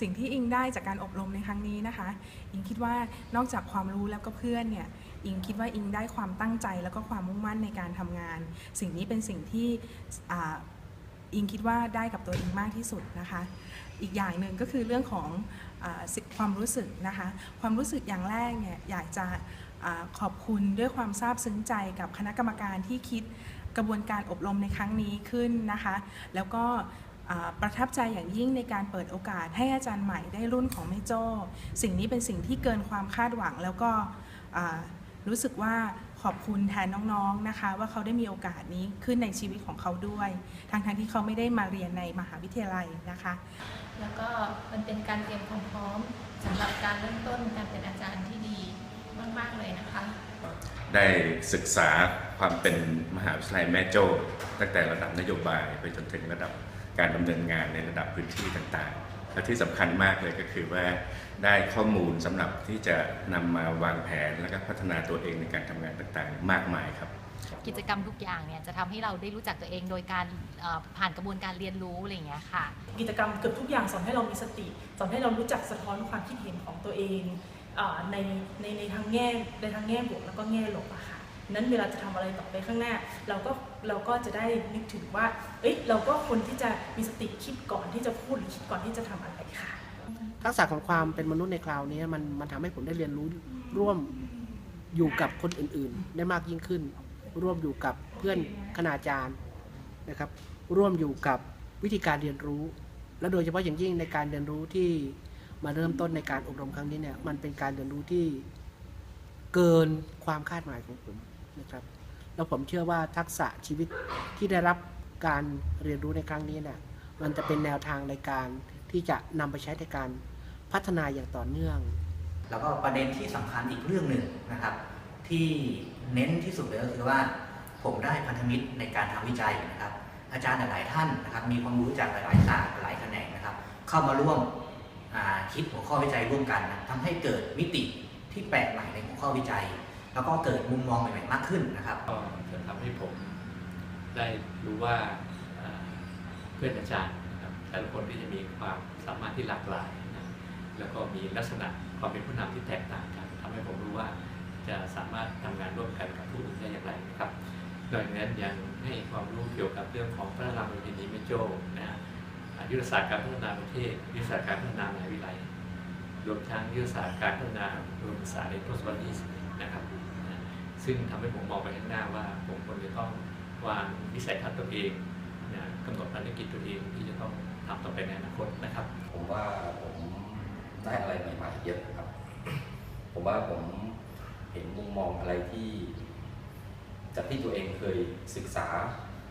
สิ่งที่อิงได้จากการอบรมในครั้งนี้นะคะ อิงคิดว่านอกจากความรู้แล้วก็เพื่อนเนี่ย อิงคิดว่าอิงได้ความตั้งใจแล้วก็ความมุ่งมั่นในการทำงาน สิ่งนี้เป็นสิ่งที่อ,อิงคิดว่าได้กับตัวอิงมากที่สุดนะคะ อีกอย่างหนึ่งก็คือเรื่องของอความรู้สึกนะคะ ความรู้สึกอย่างแรกเนี่ยอยากจะอาขอบคุณด้วยความซาบซึ้งใจกับคณะกรรมการที่คิดกระบวนการอบรมในครั้งนี้ขึ้นนะคะ แล้วก็ ประทับใจอย่างยิ่งในการเปิดโอกาสให้อาจารย์ใหม่ได้รุ่นของแม่โจ้สิ่งนี้เป็นสิ่งที่เกินความคาดหวัง แล้วก็อ่ารู้สึกว่าขอบคุณแทนน้องๆนะคะ ว่าเขาได้มีโอกาสนี้ขึ้นในชีวิตของเขาด้วยทั้งๆทที่เขาไม่ได้มาเรียนในมหาวิทยาลัยนะคะ แล้วก็มันเป็นการเตรียมความพร้อมสำหรับการเริ่มต้นการเป็นอาจารย์ที่ดีมากๆเลยนะคะ ได้ศึกษาความเป็นมหาวิทยาลัยแม่โจ้ตั้งแต่ระดับนโยบายไปจนถึงระดับ การดำเนินงานในระดับพื้นที่ต่างๆ และที่สำคัญมากเลยก็คือว่าได้ข้อมูลสำหรับที่จะนำมาวางแผนและก็พัฒนาตัวเองในการทำงานต่างๆ มากมายครับ กิจกรรมทุกอย่างเนี่ยจะทำให้เราได้รู้จักตัวเองโดยการเอ่อผ่านกระบวนการเรียนรู้อะไรอย่างเงี้ยค่ะ กิจกรรมเกือบทุกอย่างสอนให้เรามีสติสอนให้เรารู้จักสะท้อนความคิดเห็นของตัวเองอาในในในทางแง่ในทางแง่บวกแล้วก็แง่ลบอะค่ะ นั้นเวลาจะทำอะไรต่อไปข้างหน้า เราก็เราก็จะได้นึกถึงว่า เอ้ยเราก็ควรที่จะมีสติคิดก่อนที่จะพูดหรือคิดก่อนที่จะทำอะไรค่ะ ทักษะของความเป็นมนุษย์ในคราวนี้มันมันทำให้ผมได้เรียนรู้ร่วมอยู่กับคนอื่นๆ ได้มากยิ่งขึ้น ร่วมอยู่กับเพื่อนคณาจารย์นะครับ ร่วมอยู่กับวิธีการเรียนรู้ และโดยเฉพาะอย่างยิ่งในการเรียนรู้ที่มาเริ่มต้นในการอบรมครั้งนี้เนี่ยมันเป็นการเรียนรู้ที่เกินความคาดหมายของผม นะครับ แล้วผมเชื่อว่าทักษะชีวิตที่ได้รับการเรียนรู้ในครั้งนี้เนี่ยมันจะเป็นแนวทางในการที่จะนำไปใช้ในการพัฒนาอย่างต่อเนื่อง แล้วก็ประเด็นที่สำคัญอีกเรื่องหนึ่งนะครับ ที่เน้นที่สุดเลยก็คือว่า ผมได้พันธมิตรในการทำวิจัยนะครับ อาจารย์หลาย ๆ ท่านนะครับ มีความรู้จากหลาย ๆ ศาสตร์หลายแขนงนะครับ เข้ามาร่วมคิดหัวข้อวิจัยร่วมกันนะทำให้เกิดมิติที่แปลกใหม่ในหัวข้อวิจัย แล้วก็เกิดมุมมองใหม่ๆมากขึ้นนะครับก็จะทำให้ผมได้รู้ว่าเพื่อนอาจารย์นะครับแต่ละคนที่จะมีความสามารถที่หลากหลายนะแล้วก็มีลักษณะความเป็นผู้นำที่แตกต่างกันทำให้ผมรู้ว่าจะสามารถทำงานร่วมกันกับผู้อื่นได้อย่างไรนะครับนอกจากนั้นยังให้ความรู้เกี่ยวกับเรื่องของพระรามวินีเมโจนะยุทธศาสตร์การพัฒนาประเทศ ยุทธศาสตร์การพัฒนามหาวิทยาลัยรวมทั้งยุทธศาสตร์การพัฒนาอุดมศึกษาในทศวรรษที่20นะครับ ซึ่งทำให้ผมมองไปข้างหน้าว่าผมควรจะต้องวางวิสัยทัศน์ตัวเองนะกำหนดภารกิจตัวเองที่จะต้องทำต่อไปในอนาคตนะครับ ผมว่าผมได้อะไรใหม่ๆเยอะครับ ผมว่าผมเห็นมุมมองอะไรที่จากที่ตัวเองเคยศึกษา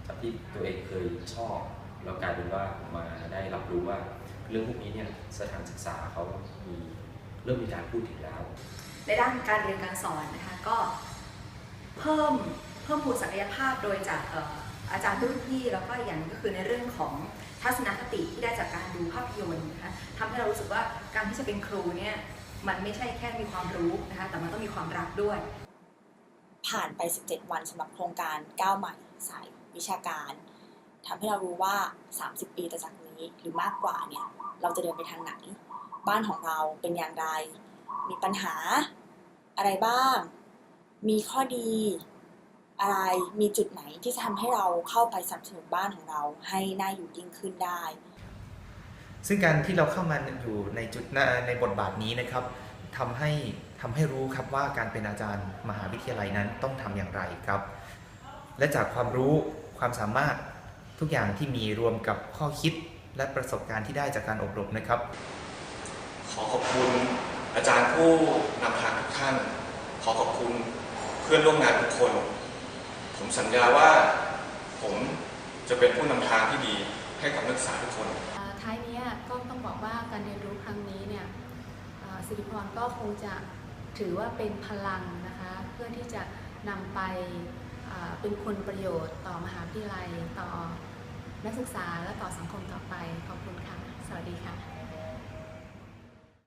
จากที่ตัวเองเคยชอบ แล้วกลายเป็นว่าผมมาได้รับรู้ว่า เรื่องพวกนี้เนี่ยสถานศึกษาเขามีเริ่มมีการพูดถึงแล้ว ในด้านการเรียนการสอนนะคะก็ เพิ่มเพิ่มพูนศักยภาพโดยจากอาจารย์รุ่นพี่แล้วก็อย่างหนึงก็คือในเรื่องของทัศนคติที่ได้จากการดูภาพยนตร์นะคะทำให้เรารู้สึกว่าการที่จะเป็นครูเนี่ยมันไม่ใช่แค่มีความรู้นะคะแต่มันต้องมีความรักด้วย ผ่านไป 17 วันสำหรับโครงการก้าวใหม่สายวิชาการทำให้เรารู้ว่า 30 ปีต่อจากนี้หรือมากกว่าเนี่ยเราจะเดินไปทางไหน บ้านของเราเป็นอย่างไร มีปัญหาอะไรบ้าง มีข้อดีอะไร มีจุดไหนที่จะทำให้เราเข้าไปสนับสนุนบ้านของเราให้น่าอยู่ยิ่งขึ้นได้ ซึ่งการที่เราเข้ามาอยู่ในจุดในในบทบาทนี้นะครับทำให้ทำให้รู้ครับว่าการเป็นอาจารย์มหาวิทยาลัยนั้นต้องทำอย่างไรครับ และจากความรู้ความสามารถทุกอย่างที่มีรวมกับข้อคิดและประสบการณ์ที่ได้จากการอบรมนะครับ ขอขอบคุณอาจารย์ผู้นำทางทุกท่าน ขอขอบคุณ เพื่อนร่วมงานทุกคน ผมสัญญาว่าผมจะเป็นผู้นำทางที่ดีให้กับนักศึกษาทุกคน ท้ายนี้ก็ต้องบอกว่าการเรียนรู้ครั้งนี้เนี่ยสิริพรก็คงจะถือว่าเป็นพลังนะคะเพื่อที่จะนำไปเป็นคุณประโยชน์ต่อมหาวิทยาลัยต่อนักศึกษาและต่อสังคมต่อไป ขอบคุณค่ะ สวัสดีค่ะ